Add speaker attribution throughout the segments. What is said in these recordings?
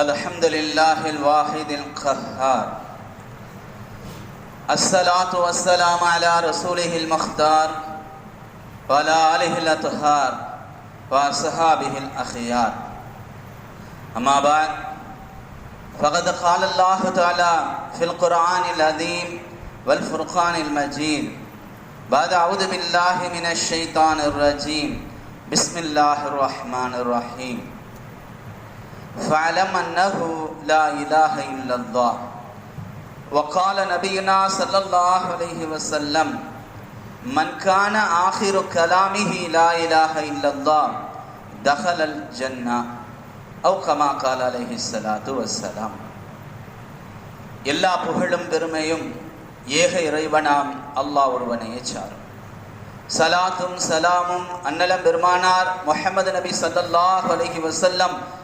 Speaker 1: الحمد لله الواحد القهار. الصلاة والسلام على رسوله المختار وعلى آله الأطهار وأصحابه الأخيار. أما بعد فقد قال الله تعالى في القرآن العظيم والفرقان المجيد بعد أعوذ بالله من الشيطان الرجيم. بسم الله الرحمن الرحيم. فاعلم أنه لا إله إلا الله وقال نبينا صلى الله عليه وسلم من كان آخر كلامه لا إله إلا الله دخل الجنة أو كما قال عليه الصلاة والسلام எல்லா புகழும் பெருமையும் ஏக இறைவனாம் அல்லாஹ் ஒருவனையே சாரும் சலாத்தும் சலாமும் அன்னலம் பெருமானார் முஹம்மது நபி ஸல்லல்லாஹு அலைஹி வஸல்லம்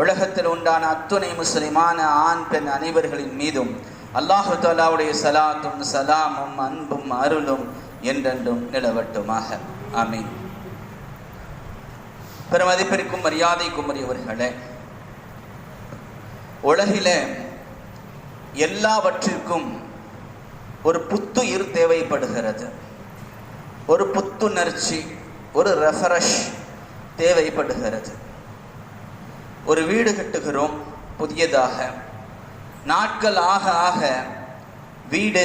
Speaker 1: உலகத்தில் உண்டான அத்துணை முஸ்லிமான ஆண் பெண் அனைவர்களின் மீதும் அல்லாஹு தாலாவுடைய சலாத்தும் சலாமும் அன்பும் அருளும் என்றென்றும் நிலவட்டுமாக. ஆமீன். பெருமதிப்பிற்கும் மரியாதைக்கும் உரியவர்களே உலகில எல்லாவற்றிற்கும் ஒரு புத்துயிர் தேவைப்படுகிறது. ஒரு புத்துணர்ச்சி ஒரு ரெஃபரஷ் தேவைப்படுகிறது. ஒரு வீடு கட்டுகிறோம் புதியதாக. நாட்கள் ஆக ஆக வீடு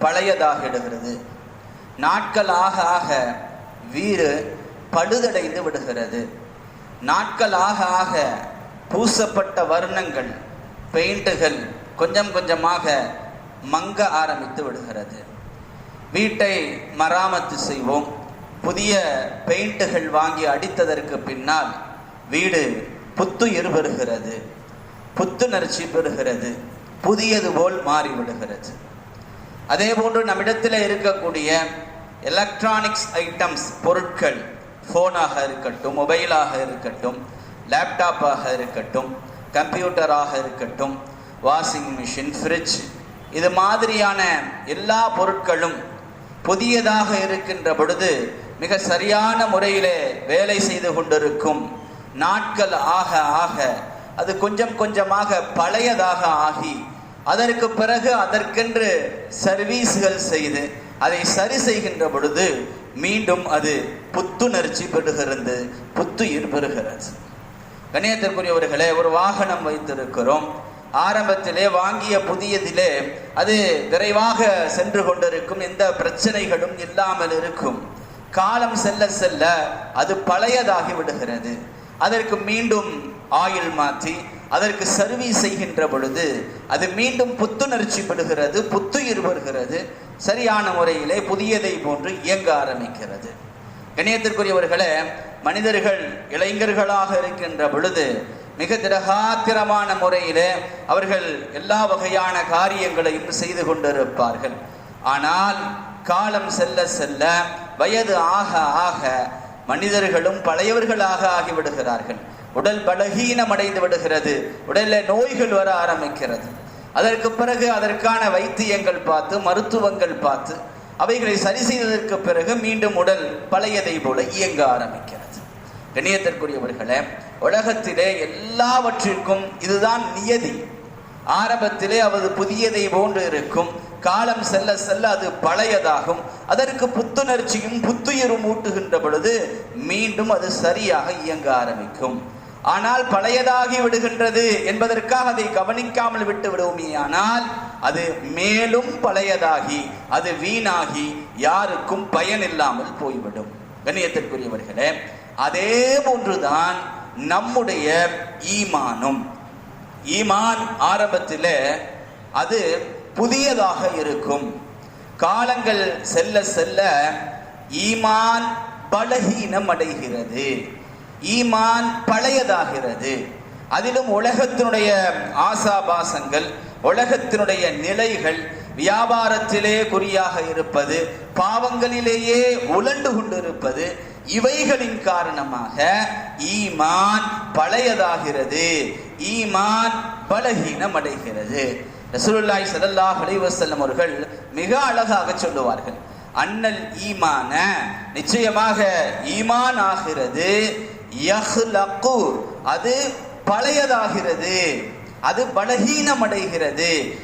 Speaker 1: பழையதாகிடுகிறது நாட்கள் ஆக ஆக வீடு பழுதடைந்து விடுகிறது. நாட்கள் ஆக ஆக பூசப்பட்ட வர்ணங்கள் பெயிண்டுகள் கொஞ்சம் கொஞ்சமாக மங்க ஆரம்பித்து விடுகிறது. வீட்டை மராமத்து செய்வோம். புதிய பெயிண்ட்டுகள் வாங்கி அடித்ததற்கு பின்னால் வீடு புத்துயிர் பெறுகிறது புத்துணர்ச்சி பெறுகிறது. புதியது போல் மாறிவிடுகிறது அதே போன்று நம்மிடத்தில் இருக்கக்கூடிய எலக்ட்ரானிக்ஸ் ஐட்டம்ஸ் பொருட்கள் ஃபோனாக இருக்கட்டும் மொபைலாக இருக்கட்டும் லேப்டாப்பாக இருக்கட்டும் கம்ப்யூட்டராக இருக்கட்டும் வாஷிங் மிஷின் ஃப்ரிட்ஜ் இது மாதிரியான எல்லா பொருட்களும் புதியதாக இருக்கின்ற பொழுது மிக சரியான முறையிலே வேலை செய்து கொண்டிருக்கும் நாட்கள் ஆக ஆக அது கொஞ்சம் கொஞ்சமாக பழையதாக ஆகி அதற்கு பிறகு அதற்கென்று சர்வீஸ்கள் செய்து அதை சரி செய்கின்ற பொழுது மீண்டும் அது புத்துணர்ச்சி பெறுகிறது புத்துயிர் பெறுகிறது. கணியத்திற்குரியவர்களே ஒரு வாகனம் வைத்திருக்கிறோம். ஆரம்பத்திலே வாங்கிய புதியதிலே அது விரைவாக சென்று கொண்டிருக்கும் எந்த பிரச்சனைகளும் இல்லாமல் இருக்கும். காலம் செல்ல செல்ல அது பழையதாகி விடுகிறது. அதற்கு மீண்டும் ஆயில் மாற்றி அதற்கு சர்வீஸ் செய்கின்ற பொழுது அது மீண்டும் புத்துணர்ச்சி பெறுகிறது புத்துயிர் வருகிறது சரியான முறையிலே புதியதை போன்று இயங்க ஆரம்பிக்கிறது. கணியத்திற்குரியவர்களே மனிதர்கள் இளைஞர்களாக இருக்கின்ற பொழுது மிக திரகாத்திரமான முறையிலே அவர்கள் எல்லா வகையான காரியங்களையும் செய்து கொண்டிருப்பார்கள். ஆனால் காலம் செல்ல செல்ல வயது ஆக ஆக மனிதர்களும் பழையவர்களாக ஆகிவிடுகிறார்கள். உடல் பலகீனம் அடைந்து விடுகிறது. உடலில் நோய்கள் வர ஆரம்பிக்கிறது. அதற்கு பிறகு அதற்கான வைத்தியங்கள் பார்த்து மருத்துவங்கள் பார்த்து அவைகளை சரி செய்ததற்கு பிறகு மீண்டும் உடல் பழையதை போல இயங்க ஆரம்பிக்கிறது. கண்ணியத்திற்குரியவர்களே உலகத்திலே எல்லாவற்றிற்கும் இதுதான் நியதி. ஆரம்பத்திலே அது புதியதை போன்று இருக்கும். காலம் செல்ல செல்ல அது பழையதாகும். அதற்கு புத்துணர்ச்சியும் புத்துயிரும் ஊட்டுகின்ற பொழுது மீண்டும் அது சரியாக இயங்க ஆரம்பிக்கும். ஆனால் பழையதாகி விடுகின்றது என்பதற்காக அதை கவனிக்காமல் விட்டு விடுவோமே ஆனால் அது மேலும் பழையதாகி அது வீணாகி யாருக்கும் பயன் இல்லாமல் போய்விடும். கண்ணியத்திற்குரியவர்களே அதே போன்றுதான் நம்முடைய ஈமானும். ஈமான் ஆரம்பத்தில் அது புதியதாக இருக்கும். காலங்கள் செல்ல செல்ல ஈமான் பலகீனம் அடைகிறது ஈமான் பழையதாகிறது. அதிலும் உலகத்தினுடைய ஆசாபாசங்கள் உலகத்தினுடைய நிலைகள் வியாபாரத்திலே குறியாக இருப்பது பாவங்களிலேயே உலண்டு கொண்டிருப்பது இவைகளின் காரணமாக ஈமான் பழையதாகிறது. ஈமான் பலகீனம் அடைகிறது ரசூலுல்லாய் சதல்லா ஹலிவசல்லம் அவர்கள் மிக அழகாக சொல்லுவார்கள். அண்ணல் ஈமான நிச்சயமாக ஈமான் ஆகிறது அது பழையதாகிறது. அது பலகீனம் அடைகிறது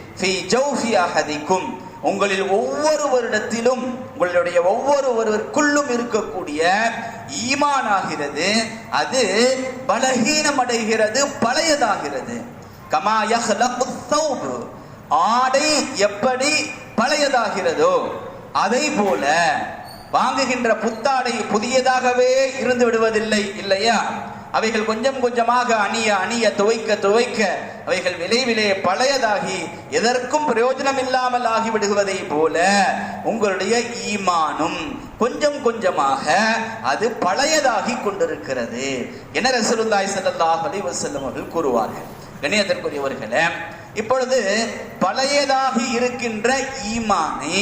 Speaker 1: உங்களில் ஒவ்வொரு வருடத்திலும் உங்களுடைய ஒவ்வொருவருக்குள்ளும் இருக்கக்கூடிய ஈமானாகிறது. அது பலகீனம் அடைகிறது பழையதாகிறது. கமா யஹ் ஆடை எப்படி பழையதாகிறதோ அதை போல வாங்குகின்ற புத்தாடை புதியதாகவே இருந்து விடுவதில்லை இல்லையா? அவைகள் கொஞ்சம் கொஞ்சமாக அணிய அணிய துவைக்க துவைக்க அவைகள் விளைவிலே பழையதாகி எதற்கும் பிரயோஜனம் இல்லாமல் ஆகிவிடுவதை போல உங்களுடைய ஈமானும் கொஞ்சம் கொஞ்சமாக அது பழையதாகி கொண்டிருக்கிறது. என ரசருந்தாய் ஸல்லல்லாஹு அலைஹி வஸல்லம் அவர்கள் கூறுவார்கள். கணியத்திற்குரியவர்களே இப்பொழுது பழையதாகி இருக்கின்ற ஈமானை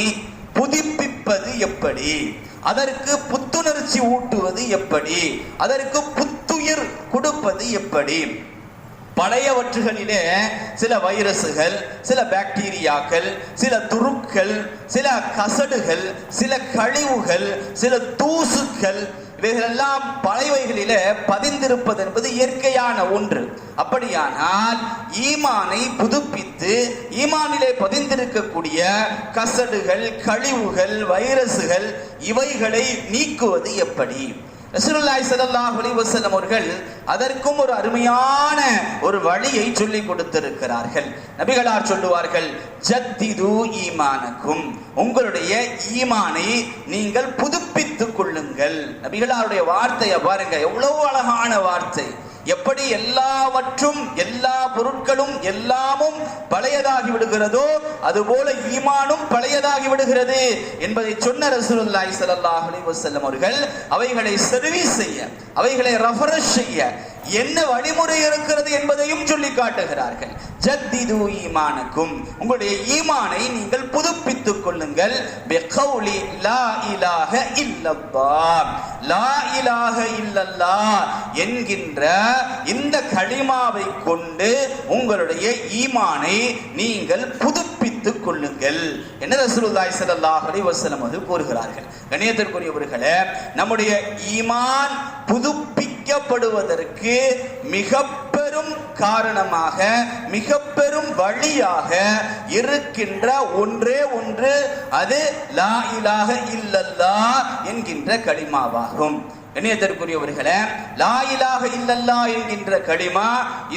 Speaker 1: புதுப்பிப்பது எப்படி? அதற்கு புத்துணர்ச்சி ஊட்டுவது எப்படி? அதற்கு புத்துயிர் கொடுப்பது எப்படி? பழையவற்றுகளிலே சில வைரஸுகள் சில பாக்டீரியாக்கள் சில துருக்கள் சில கசடுகள் சில கழிவுகள் சில தூசுக்கள் இவைகளெல்லாம் பழையவைகளில பதிந்திருப்பது என்பது இயற்கையான ஒன்று. அப்படியானால் ஈமானை புதுப்பித்து ஈமானிலே பதிந்திருக்கக்கூடிய கசடுகள் கழிவுகள் வைரசுகள் இவைகளை நீக்குவது எப்படி? ரசூலுல்லாஹி ஸல்லல்லாஹு அலைஹி அவர்கள் அதற்கும் ஒரு அருமையான ஒரு வழியை சொல்லி கொடுத்திருக்கிறார்கள். நபிகளார் சொல்லுவார்கள் ஜத்திது ஈமானக்கும் உங்களுடைய ஈமானை நீங்கள் புதுப்பித்துக் கொள்ளுங்கள். நபிகளாருடைய வார்த்தையை பாருங்க எவ்வளவு அழகான வார்த்தை. எப்படி எல்லாவற்றும் எல்லா பொருட்களும் எல்லாமும் பழையதாகி விடுகிறதோ அதுபோல ஈமானும் பழையதாகி விடுகிறது என்பதை சொன்ன ரசூலுல்லாஹி ஸல்லல்லாஹு அலைஹி வஸல்லம் அவர்கள் அவைகளை சர்வீஸ் செய்ய அவைகளை ரெஃபரன்ஸ் செய்ய என்ன வழிமுறை இருக்கிறது என்பதையும் சொல்லி காட்டுகிறார்கள். ஜத்திது ஈமானுக்கும் உங்களுடைய ஈமானை நீங்கள் புதுப்பித்துக் கொள்ளுங்கள். பிகௌலி லா இலாக இல்லல்லாஹ். லா இலாக இல்லல்லா என்கின்ற இந்த களிமாவை கொண்டு உங்களுடைய ஈமானை நீங்கள் புதுப்பித்துக் கொள்ளுங்கள் என்ன ரசூலுல்லாஹி ஸல்லல்லாஹு அலைஹி வஸல்லம் அது கூறுகிறார்கள். கணியத்திற்குரியவர்களே நம்முடைய ஈமான் புதுப்பிக்கப்படுவதற்கு மிக பெரும் காரணமாக மிக பெரும் வழியாக இருக்கின்ற ஒன்றே ஒன்று அது லா இலாக இல்லல்லா என்கின்ற களிமாவாகும். இணையத்திற்குரியவர்களே லா இலாஹ இல்லல்லா என்கின்ற களிமா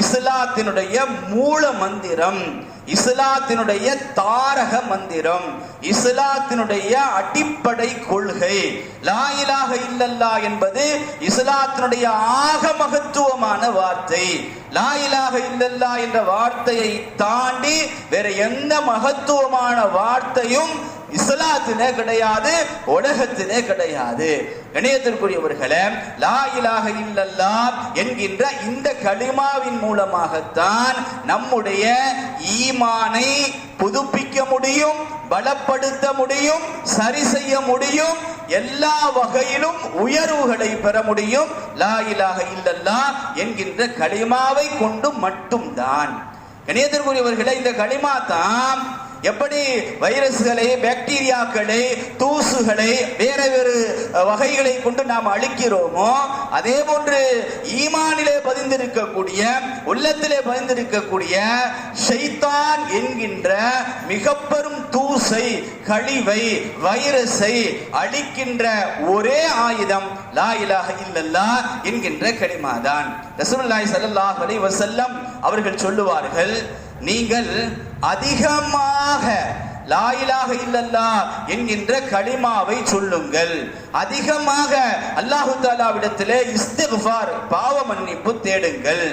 Speaker 1: இஸ்லாத்தினுடைய மூல மந்திரம். இஸ்லாத்தினுடைய தாரக மந்திரம் இஸ்லாத்தினுடைய அடிப்படை கொள்கை. லா இலாஹ இல்லல்லா என்பது இஸ்லாத்தினுடைய ஆக மகத்துவமான வார்த்தை. லா இலாஹ இல்லல்லா என்ற வார்த்தையை தாண்டி வேற எந்த மகத்துவமான வார்த்தையும் இஸ்லாத்திலே கிடையாது உலகத்திலே கிடையாது. இணையத்திற்குரியவர்களே லா இலாக இல்லல்லா என்கின்ற இந்த களிமாவின் மூலமாகத்தான் நம்முடைய ஈமானை புதுப்பிக்க முடியும் பலப்படுத்த முடியும் சரி செய்ய முடியும் எல்லா வகையிலும் உயர்வுகளை பெற முடியும். லா இலாஹ இல்லல்லா என்கின்ற களிமாவை கொண்டு மட்டும்தான். இணையத்திற்குரியவர்களே இந்த களிமா தான் எப்படி வைரஸ்களை பாக்டீரியாக்களை தூசுகளை வேற வேறு வகைகளை கொண்டு நாம் அழிக்கிறோமோ அதே போன்று ஈமானிலே பதிந்திருக்கக்கூடிய உள்ளத்திலே பதிந்திருக்கக்கூடிய ஷைத்தான் என்கின்ற மிக பெரும் தூசை கழிவை வைரஸை அழிக்கின்ற ஒரே ஆயுதம் லா இலாக இல்லல்லா என்கின்ற கலிமாதான் ரசூலுல்லாஹி ஸல்லல்லாஹு அலைஹி வஸல்லம் அவர்கள் சொல்லுவார்கள் நீங்கள் அதிகமாக லாயிலாக இல்லல்லா என்கின்ற களிமாவை சொல்லுங்கள். அதிகமாக அல்லாஹு தாலாவிடத்திலே இஸ்திஃபார் பாவ மன்னிப்பு தேடுங்கள்.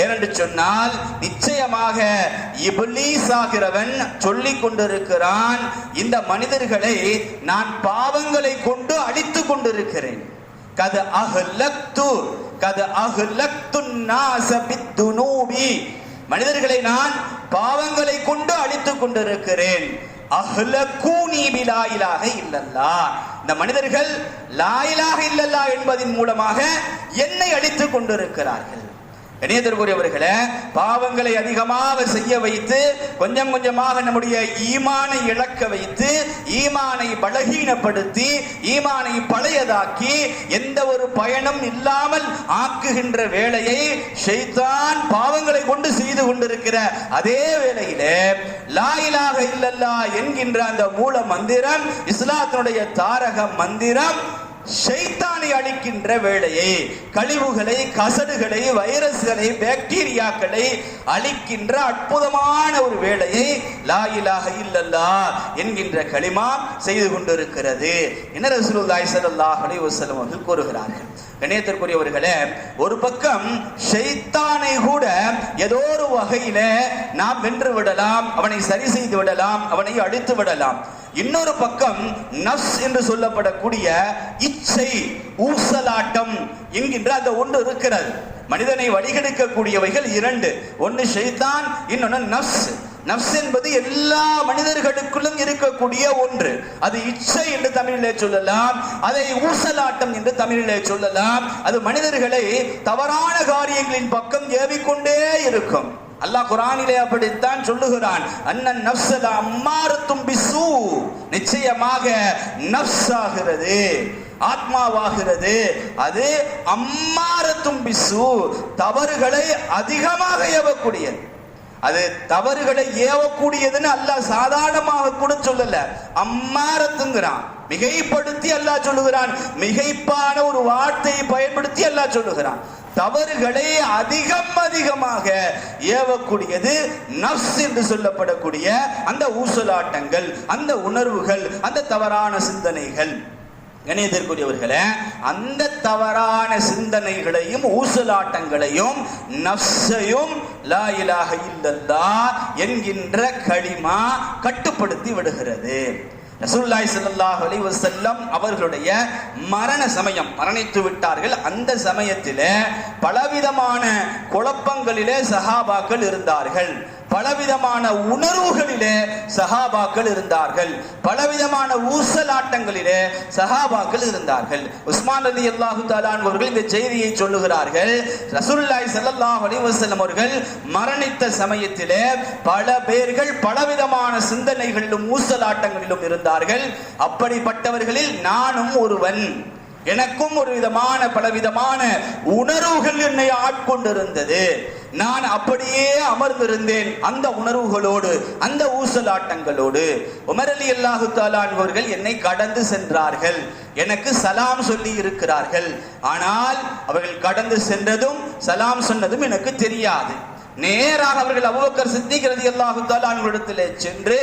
Speaker 1: ஏனென்று சொன்னால் நிச்சயமாக இபுலீஸ் ஆகிறவன் சொல்லிக் கொண்டிருக்கிறான். இந்த மனிதர்களை நான் பாவங்களை கொண்டு அடித்துக் கொண்டிருக்கிறேன். கது அஹ்லக்து கது அஹ்லக்து நாஸ பித்துனூபி மனிதர்களை நான் பாவங்களை கொண்டு அழித்துக் கொண்டிருக்கிறேன். இல்லல்லா. இந்த மனிதர்கள் லாயிலாக இல்லல்லா என்பதின் மூலமாக என்னை அழித்துக் கொண்டிருக்கிறார்கள். இணையத்திற்குரியவர்களே பாவங்களை அதிகமாக செய்ய வைத்து கொஞ்சம் கொஞ்சமாக நம்முடைய ஈமானை இழக்க வைத்து ஈமானை பலகீனப்படுத்தி ஈமானை பழையதாக்கி எந்த ஒரு பயனும் இல்லாமல் ஆக்குகின்ற வேலையை செய்தான் பாவங்களை கொண்டு செய்து கொண்டிருக்கிற அதே வேளையிலே லாயிலாக இல்லல்லா என்கின்ற அந்த மூல மந்திரம் இஸ்லாத்தினுடைய தாரக மந்திரம் ஷைத்தானை அழிக்கின்ற வேலையை கழிவுகளை கசடுகளை வைரஸ்களை பாக்டீரியாக்களை அழிக்கின்ற அற்புதமான ஒரு வேலையை லாயிலாக இல்லல்லா என்கின்ற களிமா செய்து கொண்டிருக்கிறது என்ன ரசூலுல்லாஹி ஸல்லல்லாஹு அலைஹி வஸல்லம் அவர்கள் கூறுகிறார்கள். கணேத்திற்குரியவர்களே ஒரு பக்கம் ஷைத்தானை கூட ஏதோ ஒரு வகையில நாம் வென்று விடலாம் அவனை சரி செய்து விடலாம் அவனை அழித்து விடலாம். இன்னொரு பக்கம் நஃப்ஸ் என்று சொல்லப்படக்கூடிய இச்சை ஊசலாட்டம் என்கின்ற அந்த ஒன்று இருக்கிறது. மனிதனை வழிகெடுக்கக்கூடியவைகள் இரண்டு. ஒன்று செய்தான் இன்னொன்று நஃப்ஸ். நஃப்ஸ் என்பது எல்லா மனிதர்களுக்குள்ளும் இருக்கக்கூடிய ஒன்று. அது இச்சை என்று தமிழிலே சொல்லலாம் அதை ஊசலாட்டம் என்று தமிழிலே சொல்லலாம். அது மனிதர்களை தவறான காரியங்களின் பக்கம் ஏவிக்கொண்டே இருக்கும். அல்லாஹ் குரானிலே அப்படித்தான் சொல்லுகிறான். அண்ணன் நப்சல அம்மாரத்தும் பிசு. நிச்சயமாக நப்ஸ் ஆத்மாவாகிறது. அது அம்மாரத்தும் பிசு தவறுகளை அதிகமாக ஏவக்கூடியது. அது தவறுகளை ஏவக்கூடியதுன்னு அல்லாஹ் சாதாரணமாக கூட சொல்லல. அம்மாரத்துங்கிறான். மிகைப்படுத்தி அல்லாஹ் சொல்லுகிறான். மிகைப்பான ஒரு வார்த்தையை பயன்படுத்தி அல்லாஹ் சொல்லுகிறான். தவறுகளை அதிகம் அதிகமாக ஏவக்கூடியது நஃப்ஸ் என்று சொல்லப்படக்கூடிய அந்த ஊசலாட்டங்கள் அந்த உணர்வுகள் அந்த தவறான சிந்தனைகள். கணியத்திற்குரியவர்களே அந்த தவறான சிந்தனைகளையும் ஊசலாட்டங்களையும் நஃப்ஸையும் லா இலாஹ இல்லல்லா என்கின்ற களிமா கட்டுப்படுத்தி விடுகிறது. ரசூல்லாய் சல்லாஹ் அலி வசல்லம் அவர்களுடைய மரண சமயம் மரணித்து விட்டார்கள். அந்த சமயத்தில் பலவிதமான குழப்பங்களிலே சஹாபாக்கள் இருந்தார்கள். பலவிதமான உணர்வுகளிலே சஹாபாக்கள் இருந்தார்கள். பலவிதமான ஊசலாட்டங்களிலே சஹாபாக்கள் இருந்தார்கள். உஸ்மான் அலி அல்லாஹு தாலான் அவர்கள் இந்த செய்தியை சொல்லுகிறார்கள். ரசூல்லாய் சல்லாஹ் அலைஹி வஸல்லம் அவர்கள் மரணித்த சமயத்திலே பல பேர்கள் பலவிதமான சிந்தனைகளிலும் ஊசலாட்டங்களிலும் இருந்தார்கள். அப்படிப்பட்டவர்களில் நானும் ஒருவன். எனக்கும் ஒரு விதமான பலவிதமான உணர்வுகள் என்னை ஆட்கொண்டிருந்தது. நான் அப்படியே அமர்ந்திருந்தேன் அந்த உணர்வுகளோடு அந்த ஊசலாட்டங்களோடு. உமரலி அல்லாஹு அவர்கள் என்னை கடந்து சென்றார்கள். எனக்கு சலாம் சொல்லி இருக்கிறார்கள். ஆனால் அவர்கள் கடந்து சென்றதும் சலாம் சொன்னதும் எனக்கு தெரியாது. நேராக அவர்கள் அவ்வக்கர் சித்திக் ரதி அல்லாஹு தாலான்களிடத்திலே சென்று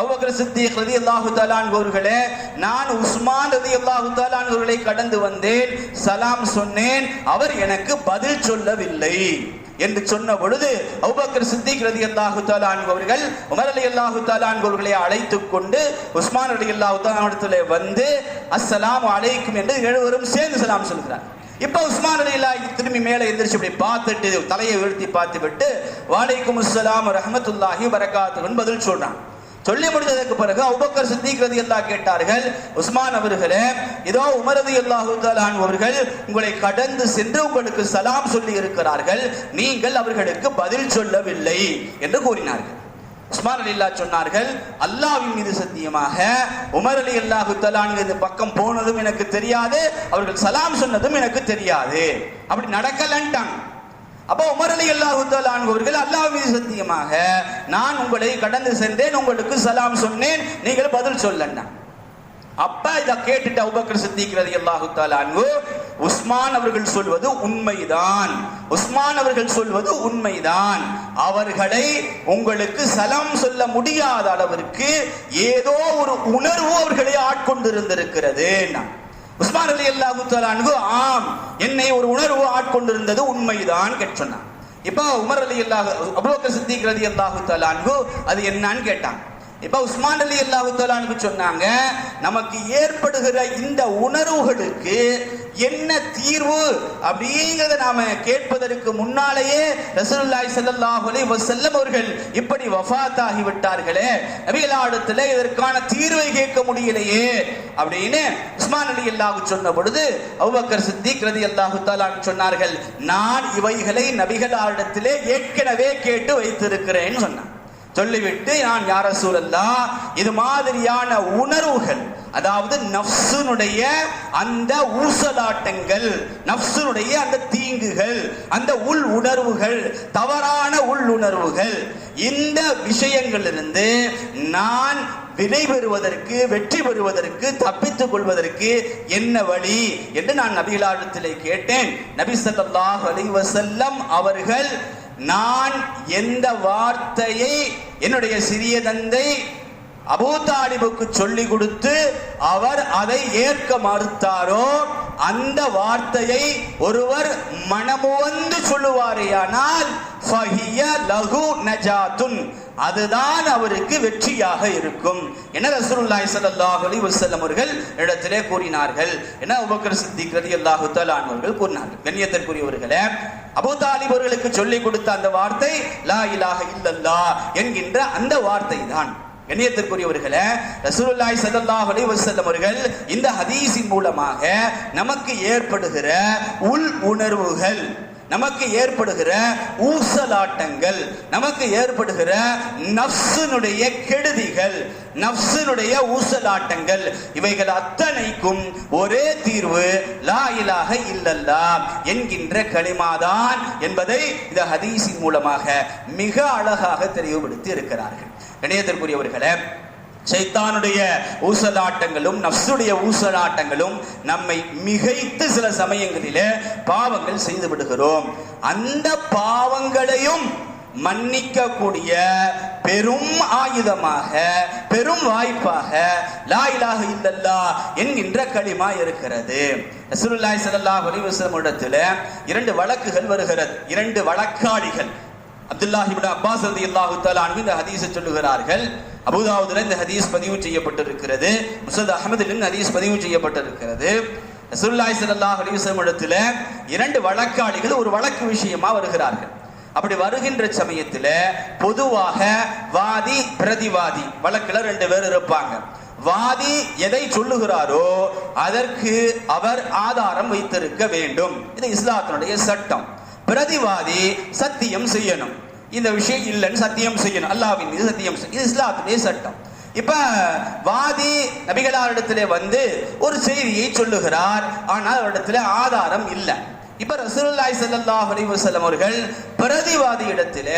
Speaker 1: அவ்வக்கர் சித்திக் ரதி அல்லாஹு தாலான்வர்களே நான் உஸ்மான் ரதி அல்லாஹு தாலான்வர்களை கடந்து வந்தேன் சலாம் சொன்னேன் அவர் எனக்கு பதில் சொல்லவில்லை. என்று சொன்ன பொழுது அவுபக்கர் சித்திக் ரதி அல்லாஹு தாலான் அவர்கள் உமர் அலி அல்லாஹு தாலான் அவர்களை அழைத்து கொண்டு உஸ்மான் அலி அல்லாஹு தாலான் வந்து அஸ்ஸலாம் அலைக்கும் என்று எழுவரும் சேர்ந்து சலாம் சொல்கிறார். இப்ப உஸ்மான் அலிலா திரும்பி மேலே எந்திரிச்சு இப்படி பார்த்துட்டு தலையை வீழ்த்தி பார்த்து விட்டு வாலைக்கும் அஸ்ஸலாம் ரஹமத்துல்லாஹி வரகாத்துன்னு பதில் சொல்றான். சொல்லி முடிந்ததற்கு பிறகு அபுபக்கர் சித்திக் ரதி அல்லா கேட்டார்கள் உஸ்மான் அவர்களே இதோ உமரது அல்லாஹு அவர்கள் உங்களை கடந்து சென்று உங்களுக்கு சலாம் சொல்லி இருக்கிறார்கள் நீங்கள் அவர்களுக்கு பதில் சொல்லவில்லை என்று கூறினார்கள். உஸ்மான் அலி சொன்னார்கள் அல்லாவின் மீது சத்தியமாக உமர் அலி அல்லாஹு தலான் பக்கம் போனதும் எனக்கு தெரியாது அவர்கள் சலாம் சொன்னதும் எனக்கு தெரியாது. அப்படி நடக்கலன்ட்டாங்க அப்போ உமரலி அலி அல்லாஹு அல்லாஹ் மீது சத்தியமாக நான் உங்களை கடந்து சென்றேன் உங்களுக்கு சலாம் சொன்னேன் நீங்கள் பதில் சொல்லண்ணா. அப்ப இதை கேட்டுட்டு அவுபக்கர் சித்திக்கிறது அல்லாஹுத்தால் அன்பு உஸ்மான் அவர்கள் சொல்வது உண்மைதான். உஸ்மான் அவர்கள் சொல்வது உண்மைதான். அவர்களை உங்களுக்கு சலாம் சொல்ல முடியாத அளவிற்கு ஏதோ ஒரு உணர்வு அவர்களை ஆட்கொண்டிருந்திருக்கிறது உஸ்மான் அலி அல்லாஹு ஆம் என்னை ஒரு உணர்வு ஆட்கொண்டிருந்தது உண்மைதான் கேட்டு சொன்னான். இப்போ உமர் அலி அல்லாஹ் அபூபக்கர் சித்திக் ரலியல்லாஹு தஆலா அது என்னன்னு கேட்டான். இப்ப உஸ்மான் அலி அல்லாஹு சொன்னாங்க நமக்கு ஏற்படுகிற இந்த உணர்வுகளுக்கு என்ன தீர்வு? அப்படிங்கிறத நாம கேட்பதற்கு முன்னாலேயே ரசூலுல்லாஹி ஸல்லல்லாஹு அலைஹி வஸல்லம் அவர்கள் இப்படி வஃபாத் ஆகி விட்டார்களே நபிகளாடத்துல இதற்கான தீர்வை கேட்க முடியலையே அப்படின்னு உஸ்மான் அலி அல்லாஹ் சொன்ன பொழுது அபூபக்கர் சித்திக் ரலியல்லாஹு தஆலா சொன்னார்கள் நான் இவைகளை நபிகளாரிடத்திலே ஏற்கனவே கேட்டு வைத்திருக்கிறேன்னு சொன்னான் சொல்லிவிட்டு நான் யார சூழல்லா இது மாதிரியான உணர்வுகள் அதாவது நப்சுனுடைய அந்த ஊசலாட்டங்கள் நப்சுனுடைய அந்த தீங்குகள் அந்த உள் உணர்வுகள் தவறான உள் உணர்வுகள் இந்த விஷயங்களிலிருந்து நான் விடை பெறுவதற்கு வெற்றி பெறுவதற்கு தப்பித்துக் கொள்வதற்கு என்ன வழி என்று நான் நபிகளாரிடத்திலே கேட்டேன். நபி சல்லாஹ் அலைஹி அவர்கள் நான் எந்த வார்த்தையை என்னுடைய சிறிய தந்தை அபூதாலிபுக்கு சொல்லி கொடுத்து அவர் அதை ஏற்க மறுத்தாரோ அந்த வார்த்தையை ஒருவர் மனமுவந்து சொல்லுவாரேயானால் லகு நஜாத்துன் அதுதான் அவருக்கு வெற்றியாக இருக்கும். என ரசூலுல்லாஹி ஸல்லல்லாஹு அலைஹி வஸல்லம் அவர்கள் இடத்திலே கூறினார்கள். என அபூபக்கர் சித்திக் ரலியல்லாஹு தஆலா அவர்கள் கூறினார்கள். கண்ணியத்திற்குரியவர்களே அபுதாலிப் அவர்களுக்கு சொல்லிக் கொடுத்த அந்த வார்த்தை லா இலாக இல்லல்லா என்கின்ற அந்த வார்த்தை தான் கண்ணியத்திற்குரியவர்களே ரசூலுல்லாய் ஸல்லல்லாஹு அலைஹி வஸல்லம் அவர்கள் இந்த ஹதீஸின் மூலமாக நமக்கு ஏற்படுகிற உள் உணர்வுகள். நமக்கு ஏற்படுகிற ஊசலாட்டங்கள் நமக்கு ஏற்படுகிற நப்சனுடைய கெடுதிகள் நப்சனுடைய ஊசலாட்டங்கள் இவைகள் அத்தனைக்கும் ஒரே தீர்வு லா இல்லல்லா என்கின்ற களிமாதான் என்பதை இந்த ஹதீஸின் மூலமாக மிக அழகாக தெளிவுபடுத்தி இருக்கிறார்கள். கணியத்திற்குரியவர்களே சைத்தானுடைய ஊசலாட்டங்களும் நப்சுடைய ஊசலாட்டங்களும் நம்மை மிகைத்து சில சமயங்களிலே பாவங்கள் செய்து விடுகிறோம். அந்த பாவங்களையும் மன்னிக்கக்கூடிய பெரும் ஆயுதமாக பெரும் வாய்ப்பாக லா இல்லல்லா என்கின்ற களிமா இருக்கிறது. ரசூலுல்லாஹி ஸல்லல்லாஹு அலைஹி இடத்துல இரண்டு வழக்குகள் வருகிறது. இரண்டு வழக்காளிகள். அப்துல்லாஹிபின் அப்பாஸ் ரலியல்லாஹு தஆலா அன்ஹு இந்த ஹதீஸை சொல்லுகிறார்கள். அபுதாவுதுல இந்த ஹதீஸ் பதிவு செய்யப்பட்டிருக்கிறது. முசத் அஹ்மதில் இந்த ஹதீஸ் பதிவு செய்யப்பட்டிருக்கிறது. ரசூல்லாய் ஸல்லல்லாஹு அலைஹி இடத்துல இரண்டு வழக்காளிகள் ஒரு வழக்கு விஷயமா வருகிறார்கள். அப்படி வருகின்ற சமயத்துல பொதுவாக வாதி பிரதிவாதி வழக்குல ரெண்டு பேர் இருப்பாங்க. வாதி எதை சொல்லுகிறாரோ அதற்கு அவர் ஆதாரம் வைத்திருக்க வேண்டும். இது இஸ்லாத்தினுடைய சட்டம். பிரதிவாதி சத்தியம் செய்யணும். இந்த விஷயம் இல்லைன்னு சத்தியம் செய்யணும். அல்லாஹ்வின் மீது சத்தியம் செய்யணும் இது இஸ்லாத்துடைய சட்டம். இப்ப வாதி நபிகளாரிடத்திலே வந்து ஒரு செய்தியை சொல்லுகிறார். ஆனால் அவரிடத்துல ஆதாரம் இல்லை. இப்ப ரசூலுல்லாஹி சல்லாஹ் அலைஹி அவர்கள் பிரதிவாதி இடத்துல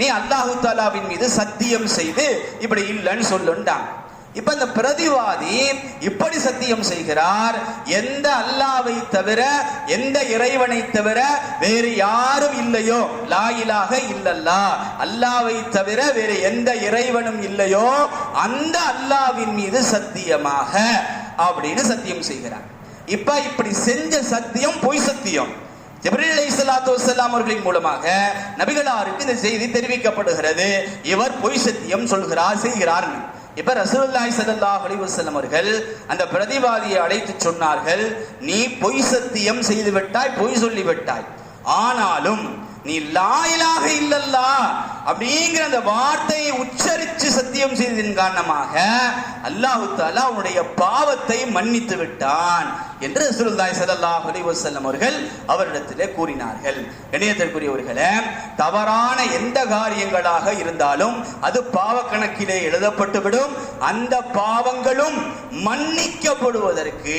Speaker 1: நீ அல்லாஹு தாலாவின் மீது சத்தியம் செய்து இப்படி இல்லைன்னு சொல்லுண்டான் இப்ப இந்த பிரதிவாதி இப்படி சத்தியம் செய்கிறார். எந்த அல்லாவை தவிர எந்த இறைவனை தவிர வேறு யாரும் இல்லையோ. லாயிலாக இல்லல்லா. அல்லாவை தவிர வேறு எந்த இறைவனும் இல்லையோ. அந்த அல்லாவின் மீது சத்தியமாக அப்படின்னு சத்தியம் செய்கிறார். இப்ப இப்படி செஞ்ச சத்தியம் பொய் சத்தியம். ஜிப்ரீல் அலைஹிஸ்ஸலாத்து வஸ்ஸலாம் அவர்களின் மூலமாக நபிகளாருக்கு இந்த செய்தி தெரிவிக்கப்படுகிறது. இவர் பொய் சத்தியம் சொல்கிறார் செய்கிறார். இப்ப ரசூலுல்லாஹி ஸல்லல்லாஹு அலைஹி வஸல்லம் அவர்கள் அந்த பிரதிவாதியை அழைத்து சொன்னார்கள் நீ பொய் சத்தியம் செய்து விட்டாய் பொய் சொல்லி விட்டாய் ஆனாலும் நீ லாயிலாக இல்லல்லா அப்படிங்கிற அந்த வார்த்தையை உச்சரித்து சத்தியம் செய்ததின் காரணமாக அல்லாஹு தாலா உன்னுடைய பாவத்தை மன்னித்து விட்டான். என்று ரசூலுல்லாஹி ஸல்லல்லாஹு அலைஹி வஸல்லம் அவர்கள் அவரிடத்திலே கூறினார்கள். இணையத்திற்குரியவர்களே தவறான எந்த காரியங்களாக இருந்தாலும் அது பாவ கணக்கிலே அந்த பாவங்களும் மன்னிக்கப்படுவதற்கு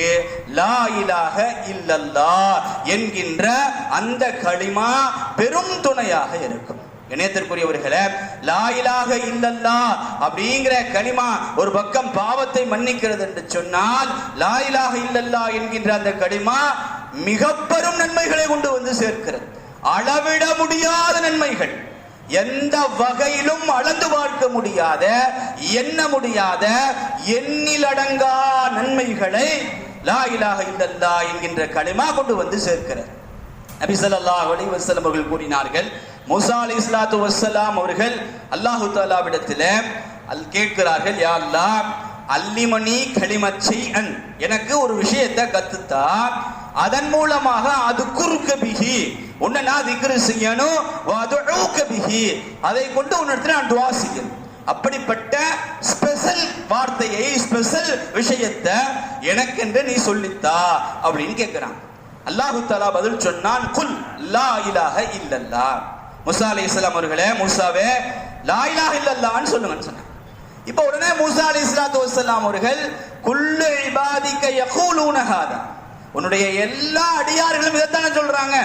Speaker 1: லா இலாக இல்லல்லா என்கின்ற அந்த களிமா பெரும் துணையாக இருக்கும். இணையத்திற்குரியவர்களே லாயிலாக இல்லல்லா அப்படிங்கிற கனிமா ஒரு பக்கம் பாவத்தை மன்னிக்கிறது என்று சொன்னால் லாயிலாக இல்லல்லா என்கின்ற அந்த கனிமா மிக பெரும் நன்மைகளை கொண்டு வந்து சேர்க்கிறது. அளவிட முடியாத நன்மைகள். எந்த வகையிலும் அளந்து பார்க்க முடியாத எண்ண முடியாத எண்ணிலடங்கா நன்மைகளை லாயிலாக இல்லல்லா என்கின்ற களிமா கொண்டு வந்து சேர்க்கிறது. நபி சொல்லா அலி வசலம் அவர்கள் கூறினார்கள் மூசா இஸ்லாத்து வஸ்ஸலாம் அவர்கள் அல்லாஹு தாலாவிடத்தில் அல் கேட்கிறார்கள் யா அல்லா அல்லிமணி களிமச்சை அன் எனக்கு ஒரு விஷயத்தை கத்துத்தா அதன் மூலமாக அது குறுக்க பிகி உன்னை நான் திக்ரு செய்யணும் வதுஊக பிகி அதை கொண்டு உன்னிடத்துல நான் துவா செய்யணும். அப்படிப்பட்ட ஸ்பெஷல் வார்த்தையை ஸ்பெஷல் விஷயத்தை எனக்கென்று நீ சொல்லித்தா அப்படின்னு கேட்கிறான். அல்லாஹு தாலா பதில் சொன்னான் குல் லா இலாக இல்லல்லா. முசா அலைஹிஸ்ஸலாம் அவர்களே மூசாவே லா இல்லல்லான்னு சொல்லுங்கன்னு சொன்னாங்க. இப்போ உடனே மூசா அலி இஸ்லாத்து வசலாம் அவர்கள் குல்லு இபாதிக்க யகூலூனஹாதா உன்னுடைய எல்லா அடியார்களும் இதைத்தானே சொல்றாங்க.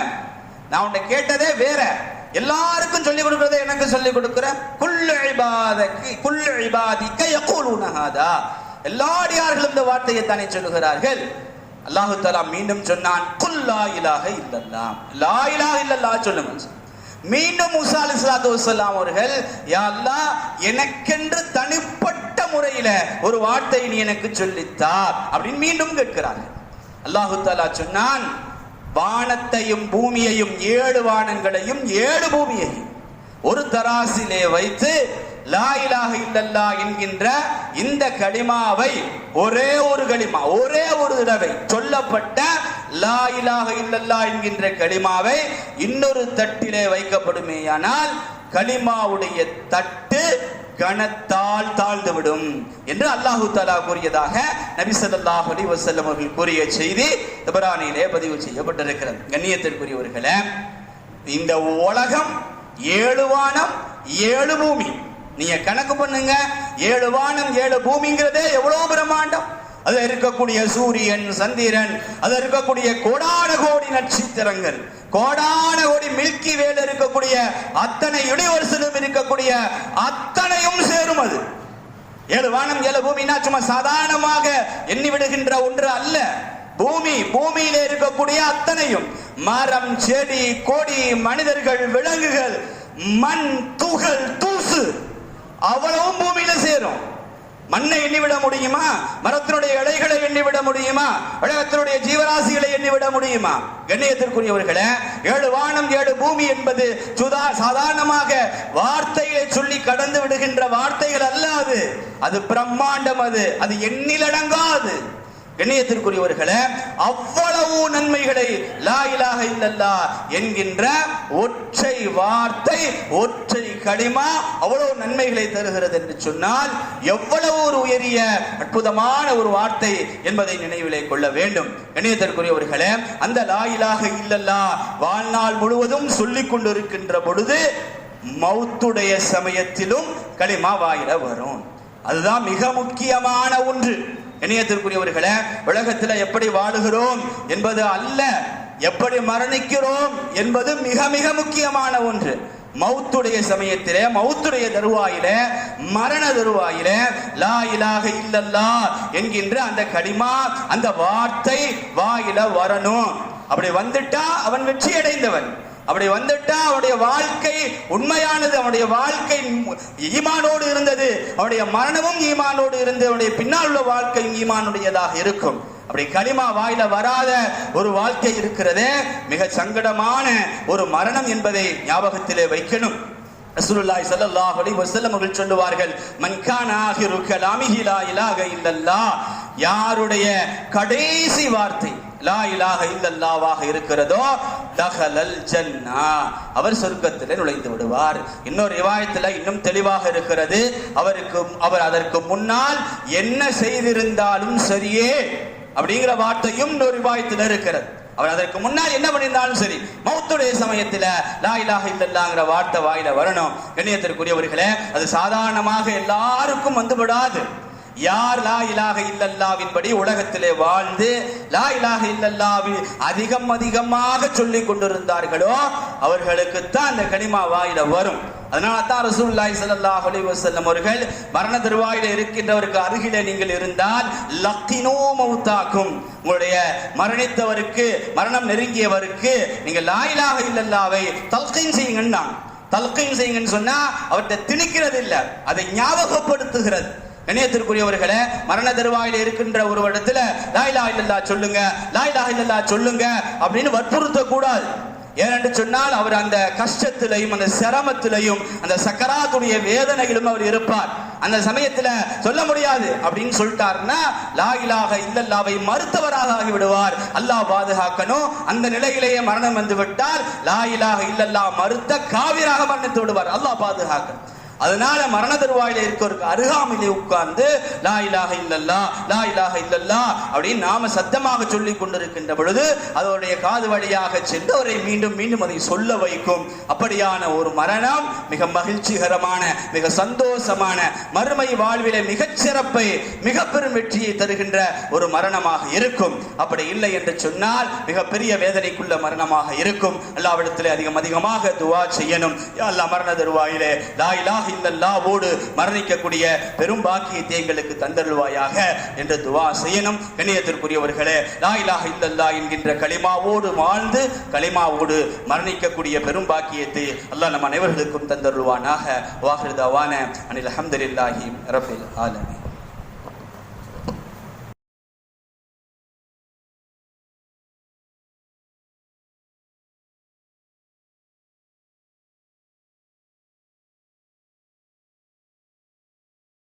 Speaker 1: நான் உன்னை கேட்டதே வேற. எல்லாருக்கும் சொல்லிக் கொடுக்கறதை எனக்கு சொல்லி கொடுக்கிற குல்லு இபாதக்கு குல்லு இபாதிக்க யகூலூனஹாதா எல்லா அடியார்களும் இந்த வார்த்தையை தானே சொல்லுகிறார்கள். அல்லாஹு தாலா மீண்டும் சொன்னான் குல்லா இலாக இல்லல்லாம் லா இலாக இல்லல்லா சொல்லுங்க. மீண்டும் முசா அலி சலாத்து வஸலாம் அவர்கள் யா எனக்கென்று தனிப்பட்ட முறையில ஒரு வார்த்தை நீ எனக்கு சொல்லித்தா அப்படின்னு மீண்டும் கேட்கிறார்கள். அல்லாஹு தாலா சொன்னான் வானத்தையும் பூமியையும் ஏழு வானங்களையும் ஏழு பூமியையும் ஒரு தராசிலே வைத்து லா இலாஹ இல்லல்லா என்கின்ற இந்த களிமாவை ஒரே ஒரு களிமா ஒரே ஒரு தடவை சொல்லப்பட்ட லா இலாக இல்லல்லா என்கின்ற கலிமாவை இன்னொரு தட்டிலே வைக்கப்படுமேயானால் கலிமாவுடைய தட்டு கணத்தால் தாழ்ந்துவிடும் என்று அல்லாஹு தாலா கூறியதாக நபி அலி வசல்லம் அவர்கள் கூறிய செய்தி தபரானிலே பதிவு செய்யப்பட்டிருக்கிறது. கண்ணியத்திற்குரியவர்களே இந்த உலகம் ஏழு வானம் ஏழு பூமி. நீங்க கணக்கு பண்ணுங்க. ஏழு வானம் ஏழு பூமிங்கிறதே எவ்வளவு பிரம்மாண்டம்? அது இருக்கக்கூடிய சூரியன் சந்திரன் அது இருக்கக்கூடிய கோடான கோடி நட்சத்திரங்கள். கோடான கோடி மில்கி வேல இருக்கக்கூடிய அத்தனை யூனிவர்சலும் இருக்கக்கூடிய அத்தனையும் சேரும் அது. ஏழு வானம் ஏழு பூமினா சும்மா சாதாரணமாக எண்ணி விடுகின்ற ஒன்று அல்ல. பூமி பூமியில இருக்கக்கூடிய அத்தனையும். மரம் செடி கொடி மனிதர்கள் விலங்குகள் மண் துகள் தூசு. அவ்வளவும் பூமியில சேரும். மண்ணை எண்ணிவிட முடியுமா? மரத்தினுடைய இலைகளை எண்ணிவிட முடியுமா? உலகத்தினுடைய ஜீவராசிகளை எண்ணிவிட முடியுமா? கண்ணியத்திற்குரியவர்களே ஏழு வானம் ஏழு பூமி என்பது சுதா சாதாரணமாக வார்த்தைகளை சொல்லி கடந்து விடுகின்ற வார்த்தைகள் அல்ல அது. அது பிரம்மாண்டம் அது. அது எண்ணிலடங்காது. கண்ணியத்திற்குரியவர்களே அவ்வளவு நன்மைகளை லா இலாக இல்லல்லா என்கின்ற ஒற்றை வார்த்தை ஒற்றை கடிமா அவ்வளவு நன்மைகளை தருகிறது என்று சொன்னால் எவ்வளவு ஒரு உயரிய அற்புதமான ஒரு வார்த்தை என்பதை நினைவிலே கொள்ள வேண்டும். கண்ணியத்திற்குரியவர்களே அந்த லா இலாக இல்லல்லா வாழ்நாள் முழுவதும் சொல்லிக் கொண்டிருக்கின்ற பொழுது மௌத்துடைய சமயத்திலும் களிமா வாயில வரும். அதுதான் மிக முக்கியமான ஒன்று. இணையத்திற்குரியவர்களே உலகத்தில் எப்படி வாழுகிறோம் என்பது அல்ல எப்படி மரணிக்கிறோம் என்பது மிக மிக முக்கியமான ஒன்று. மௌத்துடைய சமயத்திலே மௌத்துடைய தருவாயிலே மரண தருவாயிலே லா இலாக இல்லல்லா என்கின்ற அந்த கடிமா அந்த வார்த்தை வாயில வரணும். அப்படி வந்துட்டா அவன் வெற்றி அடைந்தவன் அப்படி வந்துட்டா அவனுடைய வாழ்க்கை உண்மையானது அவனுடைய வாழ்க்கை ஈமானோடு இருந்தது அவனுடைய மரணமும் ஈமானோடு இருந்து அவருடைய பின்னால் உள்ள வாழ்க்கையும் ஈமானுடையதாக இருக்கும். அப்படி களிமா வாயில வராத ஒரு வாழ்க்கை இருக்கிறது மிக சங்கடமான ஒரு மரணம் என்பதை ஞாபகத்திலே வைக்கணும். ரசூலுல்லாஹி ஸல்லல்லாஹு அலைஹி வஸல்லம் அவர்கள் சொல்லுவார்கள் மன் கான ஆகிரு கலாமிஹி லா இலாஹ இல்லல்லாஹ். யாருடைய கடைசி வார்த்தை லா இலாஹ இல்லல்லாஹ்வாக இருக்கிறதோ தஹலல் ஜன்னா. அவர் சொர்க்கத்தில் நுழைந்து விடுவார். இன்னொரு ரிவாயத்தில் இன்னும் தெளிவாக இருக்கிறது அவருக்கு அவர் அதற்கு முன்னால் என்ன செய்திருந்தாலும் சரியே அப்படிங்கிற வார்த்தையும் இன்னொரு ரிவாயத்தில் இருக்கிறது. அவர் அதற்கு முன்னால் என்ன பண்ணியிருந்தாலும் சரி. மௌத்துடைய சமயத்தில் லா இலாஹ இல்லல்லாங்கிற வார்த்தை வாயில வரணும். கண்ணியத்திற்குரியவர்களே அது சாதாரணமாக எல்லாருக்கும் வந்து விடாது யார் லா இலாஹ இல்லல்லாவின்படி உலகத்திலே வாழ்ந்து லா இலாஹ இல்லல்லாவி அதிகம் அதிகமாக சொல்லி கொண்டிருந்தார்களோ அவர்களுக்கு தான் அந்த கனிமா வாயில வரும். அதனால தான் ரசூலுல்லாஹி ஸல்லல்லாஹு அலைஹி வஸல்லம் அவர்கள் மரண திருவாயில இருக்கின்றவருக்கு அருகிலே நீங்கள் இருந்தால் லக்கினோ மௌத்தாக்கும். உங்களுடைய மரணித்தவருக்கு மரணம் நெருங்கியவருக்கு நீங்கள் லா இல்லல்லாவை தல்கீன் செய்யுங்கன்னா தல்கீன் செய்யுங்கன்னு சொன்னா அவர்கிட்ட திணிக்கிறது இல்லை அதை ஞாபகப்படுத்துகிறது. கணியத்திற்குரியவர்களே மரண தருவாயில் இருக்கின்ற ஒரு இடத்துல லாயிலா இல்லல்லா சொல்லுங்க லாயிலா இல்லல்லா சொல்லுங்க அப்படின்னு வற்புறுத்த கூடாது ஏனென்று சொன்னால் அவர் அந்த கஷ்டத்திலையும் அந்த சிரமத்திலையும் அந்த சக்கராத்துடைய வேதனையிலும் அவர் இருப்பார். அந்த சமயத்துல சொல்ல முடியாது. அப்படின்னு சொல்லிட்டாருன்னா லாயிலாக இல்லல்லாவை மறுத்தவராக ஆகிவிடுவார். அல்லாஹ் பாதுகாக்கணும். அந்த நிலையிலேயே மரணம் வந்து விட்டால் லாயிலாக இல்லல்லா மறுத்த காவிராக மரணித்து விடுவார். அல்லாஹ் பாதுகாக்கணும். அதனால மரண தருவாயில இருக்கிறவருக்கு அருகாமையிலே உட்கார்ந்து லா இலாக இல்லல்லா லா இலாக இல்லல்லா அப்படின்னு நாம சத்தமாக சொல்லிக் கொண்டிருக்கின்ற பொழுது அதோடைய காது வழியாக சென்று அவரை மீண்டும் மீண்டும் அதை சொல்ல வைக்கும். அப்படியான ஒரு மரணம் மிக மகிழ்ச்சிகரமான மிக சந்தோஷமான மறுமை வாழ்வில மிகச்சிறப்பை மிக பெரும் வெற்றியை தருகின்ற ஒரு மரணமாக இருக்கும். அப்படி இல்லை என்று சொன்னால் மிகப்பெரிய வேதனைக்குள்ள மரணமாக இருக்கும். எல்லாவிடத்திலே அதிகம் அதிகமாக துவா செய்யணும். எல்லா மரண தருவாயிலே லாயிலாக இல்லல்லாவோடு மரணிக்கக்கூடிய பெரும் பாக்கியத்தை எங்களுக்கு தந்தருள்வாயாக என்று துவா செய்யணும். கணியத்திற்குரியவர்களே லா இலாக இல்லல்லா என்கின்ற களிமாவோடு வாழ்ந்து களிமாவோடு மரணிக்கக்கூடிய பெரும் பாக்கியத்தை அல்லாஹ் நம் அனைவர்களுக்கும் தந்தருள்வானாக. வாகிருதாவான அனில் அஹமதுல்லாஹி ரபில் ஆலமி